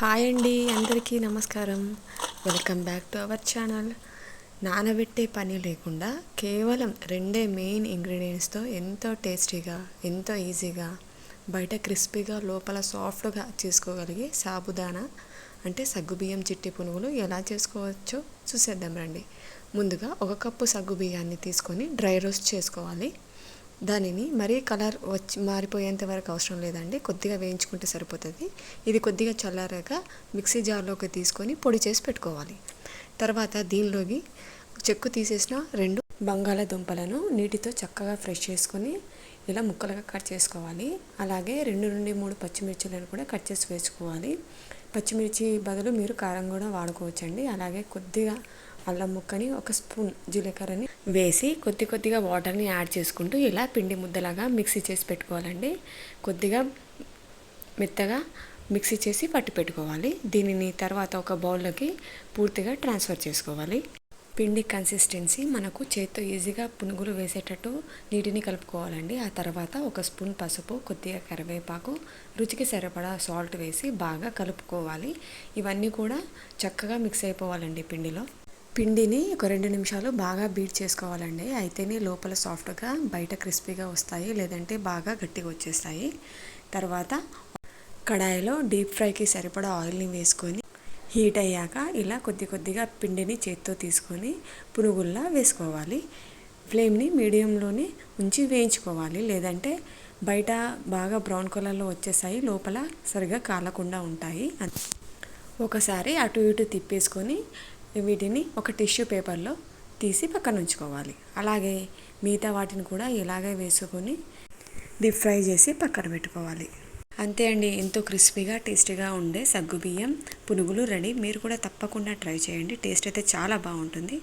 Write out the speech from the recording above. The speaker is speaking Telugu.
హాయ్ అండి అందరికీ నమస్కారం. Welcome back to our channel. నానబెట్టే పని లేకుండా కేవలం రెండే మెయిన్ ఇంగ్రీడియంట్స్తో ఎంతో టేస్టీగా ఎంతో ఈజీగా బయట క్రిస్పీగా లోపల సాఫ్ట్గా చేసుకోగలిగే సాబుదానా అంటే సగ్గుబియ్యం చిట్టి పునుగులు ఎలా చేసుకోవచ్చో చూసేద్దాం రండి. ముందుగా ఒక కప్పు సగ్గుబియ్యాన్ని తీసుకొని డ్రై రోస్ట్ చేసుకోవాలి. దానిని మరీ కలర్ వచ్చి మారిపోయేంత వరకు అవసరం లేదండి. కొద్దిగా వేయించుకుంటే సరిపోతుంది. ఇది కొద్దిగా చల్లారాక మిక్సీ జార్లోకి తీసుకొని పొడి చేసి పెట్టుకోవాలి. తర్వాత దీనిలోకి చెక్కు తీసేసిన రెండు బంగాళాదుంపలను నీటితో చక్కగా ఫ్రెష్ చేసుకొని ఇలా ముక్కలుగా కట్ చేసుకోవాలి. అలాగే రెండు నుండి మూడు పచ్చిమిర్చిలను కూడా కట్ చేసి వేసుకోవాలి. పచ్చిమిర్చి బదులు మీరు కారం కూడా వాడుకోవచ్చండి. అలాగే కొద్దిగా అల్లం ముక్కని ఒక స్పూన్ జీలకర్రని వేసి కొద్ది కొద్దిగా వాటర్ని యాడ్ చేసుకుంటూ ఇలా పిండి ముద్దలాగా మిక్సీ చేసి పెట్టుకోవాలండి. కొద్దిగా మెత్తగా మిక్సీ చేసి పట్టి పెట్టుకోవాలి. దీనిని తర్వాత ఒక బౌల్లోకి పూర్తిగా ట్రాన్స్ఫర్ చేసుకోవాలి. పిండి కన్సిస్టెన్సీ మనకు చేత్తో ఈజీగా పునుగులు వేసేటట్టు నీటిని కలుపుకోవాలండి. ఆ తర్వాత ఒక స్పూన్ పసుపు కొద్దిగా కరివేపాకు రుచికి సరిపడా సాల్ట్ వేసి బాగా కలుపుకోవాలి. ఇవన్నీ కూడా చక్కగా మిక్స్ అయిపోవాలండి పిండిలో. పిండిని ఒక రెండు నిమిషాలు బాగా బీట్ చేసుకోవాలండి. అయితేనే లోపల సాఫ్ట్గా బయట క్రిస్పీగా వస్తాయి లేదంటే బాగా గట్టిగా వచ్చేస్తాయి. తర్వాత కడాయిలో డీప్ ఫ్రైకి సరిపడా ఆయిల్ని వేసుకొని హీట్ అయ్యాక ఇలా కొద్ది కొద్దిగా పిండిని చేత్తో తీసుకొని పునుగుల్లా వేసుకోవాలి. ఫ్లేమ్ని మీడియంలోనే ఉంచి వేయించుకోవాలి. లేదంటే బయట బాగా బ్రౌన్ కలర్లో వచ్చేసాయి లోపల సరిగా కాలకుండా ఉంటాయి. ఒకసారి అటు ఇటు తిప్పేసుకొని వీటిని ఒక టిష్యూ పేపర్లో తీసి పక్కన ఉంచుకోవాలి. అలాగే మిగతా వాటిని కూడా ఇలాగే వేసుకొని డీప్ ఫ్రై చేసి పక్కన పెట్టుకోవాలి. అంతే అండి. ఎంతో క్రిస్పీగా టేస్టీగా ఉండే సగ్గుబియ్యం పునుగులు రెడీ. మీరు కూడా తప్పకుండా ట్రై చేయండి. టేస్ట్ అయితే చాలా బాగుంటుంది.